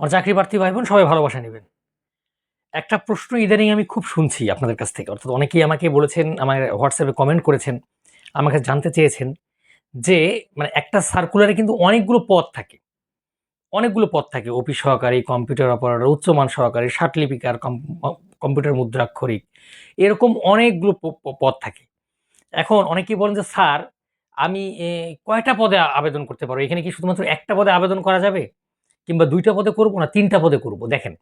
আমার চাকরি প্রার্থী ভাই বোন সবাই ভালোবাসা নেবেন। একটা প্রশ্ন ইদানিং আমি খুব শুনছি আপনাদের কাছ থেকে। অর্থাৎ অনেকেই আমাকে বলেছেন আমার হোয়াটসঅ্যাপে কমেন্ট করেছেন আমাকে জানতে চেয়েছেন যে মানে একটা সার্কুলারে কিন্তু অনেকগুলো পদ থাকে। অনেকগুলো পদ থাকে। অফিস সহকারী কম্পিউটার অপারেটর উচ্চমান সহকারী লিপিকার কম্পিউটার মুদ্রাক্ষরিক, এরকম অনেকগুলো পদ থাকে। এখন অনেকেই বলেন যে, স্যার, আমি কয়টা পদে আবেদন করতে পারব? এখানে কি শুধুমাত্র একটা পদে আবেদন করা যাবে? কিংবা দুইটা পদে করব না, তিনটা পদে করব, দেখেন।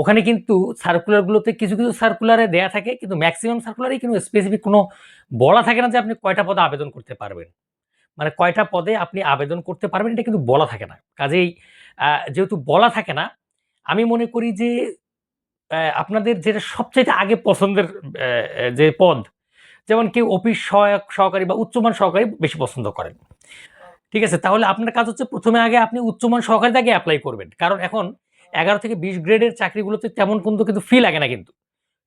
ওখানে কিন্তু সার্কুলারগুলোতে কিছু কিছু সার্কুলারে দেয়া থাকে, কিন্তু ম্যাক্সিমাম সার্কুলারেই কিন্তু স্পেসিফিক কোনো বলা থাকে না যে আপনি কয়টা পদে আবেদন করতে পারবেন। মানে কয়টা পদে আপনি আবেদন করতে পারবেন, এটা কিন্তু বলা থাকে না। কাজেই যেহেতু বলা থাকে না, আমি মনে করি যে আপনাদের যেটা সবচাইতে আগে পছন্দের যে পদ, যেমন কেউ অফিস সহায়ক সহকারী বা উচ্চমান সহকারী বেশি পছন্দ করেন। ঠিক আছে? তাহলে আপনার কাজ হচ্ছে প্রথমে আগে আপনি উচ্চমান সহকারীতে আগে অ্যাপ্লাই করবেন। কারণ এখন এগারো থেকে বিশ গ্রেডের চাকরিগুলোতে তেমন কিন্তু কিন্তু ফি লাগে না কিন্তু।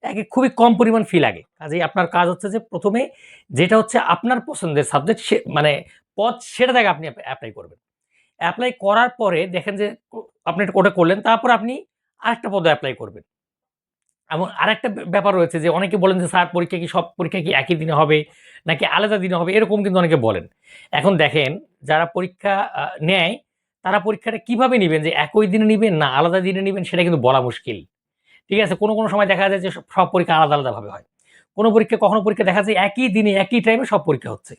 একে খুবই কম পরিমাণ ফি লাগে। কাজেই আপনার কাজ হচ্ছে যে প্রথমে যেটা হচ্ছে আপনার পছন্দের সাবজেক্ট সে মানে পদ সেটা থেকে আপনি অ্যাপ্লাই করবেন। অ্যাপ্লাই করার পরে দেখেন যে আপনি ওটা করলেন, তারপর আপনি আরেকটা পদে অ্যাপ্লাই করবেন। এবং আরেকটা ব্য- ব্যাপার রয়েছে যে অনেকে বলেন যে, স্যার, পরীক্ষা কি সব, পরীক্ষা কি একই দিনে হবে? নাকি আলাদা দিনে হবে? এরকম কিন্তু অনেকে বলেন। এখন দেখেন, যারা পরীক্ষা নেয়, তারা পরীক্ষাটা কীভাবে নেবেন? যে একই দিনে নেবেন না আলাদা দিনে নেবেন, সেটা কিন্তু বলা মুশকিল। ঠিক আছে? কোনো কোনো সময় দেখা যায় যে, সব পরীক্ষা আলাদা আলাদাভাবে হয়। কোনো পরীক্ষা, কখনো পরীক্ষা দেখা যায় একই দিনে, একই টাইমে সব পরীক্ষা হচ্ছে।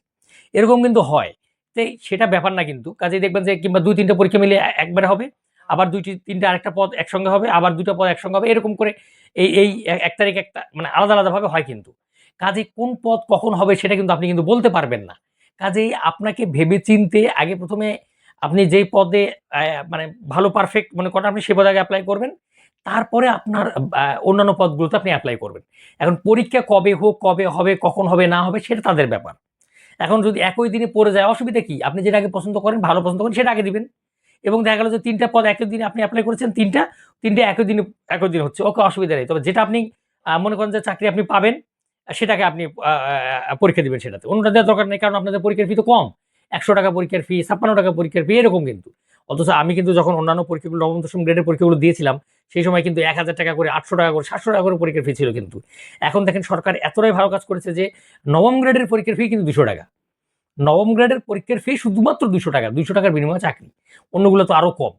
এরকম কিন্তু হয়। তো সেটা ব্যাপার না কিন্তু। কাজেই দেখবেন যে, কিংবা দুই, তিনটা পরীক্ষা মিলে একবারে হবে, আবার দুইটি, তিনটা আরেকটা পদ একসঙ্গে হবে, আবার দুটো পদ একসঙ্গে হবে, এরকম করে এই এই এক তারিখ একটা মানে আলাদা আলাদাভাবে হয় কিন্তু। কাজে কোন পথ কখন হবে সেটা কিন্তু আপনি কিন্তু বলতে পারবেন না। কাজেই আপনাকে ভেবে চিনতে আগে প্রথমে আপনি যেই পদে মানে ভালো পারফেক্ট মনে করেন আপনি সে পদে আগে অ্যাপ্লাই করবেন। তারপরে আপনার অন্যান্য পদগুলোতে আপনি অ্যাপ্লাই করবেন। এখন পরীক্ষা কবে হোক, কবে হবে, কখন হবে, না হবে সেটা তাদের ব্যাপার। এখন যদি একই দিনে পড়ে যায়, অসুবিধা কি? আপনি যেটা আগে পছন্দ করেন, ভালো পছন্দ করেন, সেটা আগে দিবেন। এবং দেখা গেল যে তিনটা পদ একই দিনে আপনি অ্যাপ্লাই করেছেন, তিনটা, তিনটে একই দিনে, একই দিন হচ্ছে, ওকে অসুবিধা নেই। তবে যেটা আপনি মনে করেন যে চাকরি আপনি পাবেন সেটাকে আপনি পরীক্ষা দেবেন সেটাতে। অন্যটা দেওয়ার দরকার নেই, কারণ আপনাদের পরীক্ষার ফি তো কম। একশো টাকা পরীক্ষার ফি ছাপ্পান্ন টাকা পরীক্ষার ফি এরকম কিন্তু। অথচ আমি কিন্তু যখন অন্যান্য পরীক্ষাগুলো, নবম, দশম গ্রেডের পরীক্ষাগুলো দিয়েছিলাম, সেই সময় কিন্তু এক হাজার টাকা করে, আটশো টাকা করে, সাতশো টাকা করে পরীক্ষার ফি ছিল কিন্তু। এখন দেখেন সরকার এতটাই ভালো কাজ করেছে যে, নবম গ্রেডের পরীক্ষার ফি কিন্তু দুশো টাকা। নবম গ্রেডের পরীক্ষার ফি শুধুমাত্র দুশো টাকা, দুশো টাকার বিনিময়ে চাকরি। অন্যগুলো তো আরও কম।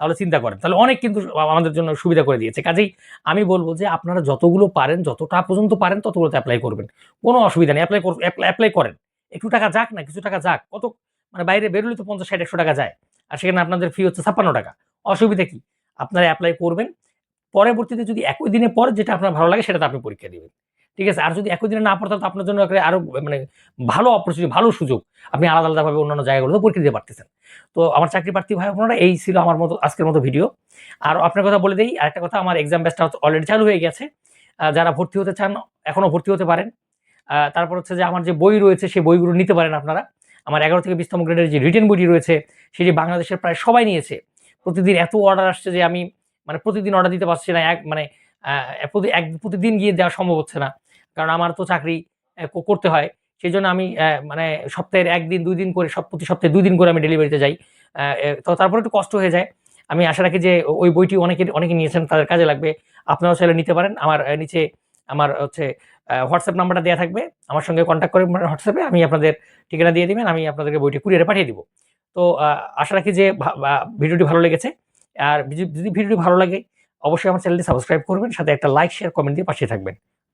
তাহলে চিন্তা করেন। তাহলে অনেক কিন্তু আমাদের জন্য সুবিধা করে দিয়েছে। কাজেই আমি বলব যে, আপনারা যতগুলো পারেন, যতটা পর্যন্ত পারেন, ততগুলোতে অ্যাপ্লাই করবেন। কোনো অসুবিধা নেই। অ্যাপ্লাই অ্যাপ্লাই করেন। একটু টাকা যাক না, কিছু টাকা যাক। কত মানে বাইরে বেরোলে তো পঞ্চাশ, ষাট, একশো টাকা যায়। আর সেখানে আপনাদের ফি হচ্ছে ছাপ্পান্ন টাকা। অসুবিধা কি? আপনারা অ্যাপ্লাই করবেন। পরবর্তীতে যদি একই দিনে পর যেটা আপনার ভালো লাগে, সেটাতে আপনি পরীক্ষা দিবেন। ঠিক আছে? আর যদি একই দিনে না পড়তে তো আপনার জন্য একটা আরও মানে ভালো অপরচুনিটি ভালো সুযোগ। আপনি আলাদা আলাদাভাবে অন্যান্য জায়গাগুলোতে পরীক্ষা দিতে পারতেছেন। তো আমার চাকরি প্রার্থী ভাই আপনারা এই ছিল আমার মতো, আজকের মতো ভিডিও আর আপনার কথা বলে দেই, আরেকটা কথা, আমার এক্সাম ব্যাচটা অলরেডি চালু হয়ে গেছে। যারা ভর্তি হতে চান, এখনও ভর্তি হতে পারেন। তারপর হচ্ছে যে আমার যে বই রয়েছে, সেই বইগুলো নিতে পারেন আপনারা। আমার এগারো থেকে বিশতম গ্রেডের যে রিটেন বইটি রয়েছে সেটি বাংলাদেশের প্রায় সবাই নিয়েছে, প্রতিদিন এত অর্ডার আসছে যে আমি মানে প্রতিদিন অর্ডার দিতে পারছি না, এক মানে এক, প্রতিদিন গিয়ে দেওয়া সম্ভব হচ্ছে না। কারণ আমার তো চাকরি করতে হয়। সেই জন্য আমি মানে সপ্তাহের একদিন, দুই দিন করে সব, প্রতি সপ্তাহে দুই দিন করে আমি ডেলিভারিতে যাই। তো তারপরে একটু কষ্ট হয়ে যায়। আমি আশা রাখি যে ওই বইটি অনেকে অনেকে নিয়েছেন, তাদের কাজে লাগবে। আপনারাও চাইলে নিতে পারেন। আমার নিচে আমার হচ্ছে হোয়াটসঅ্যাপ নাম্বারটা দেওয়া থাকবে। আমার সঙ্গে কন্ট্যাক্ট করে হোয়াটসঅ্যাপে আমি আপনাদের ঠিকানা দিয়ে দিবেন। আমি আপনাদেরকে বইটি কুরিয়ারে পাঠিয়ে দিব। তো আশা রাখি যে ভিডিওটি ভালো লেগেছে। আর যদি ভিডিওটি ভালো লাগে, অবশ্যই আমার চ্যানেলটি সাবস্ক্রাইব করবেন। সাথে একটা লাইক শেয়ার কমেন্ট দিয়ে পাশে থাকবেন।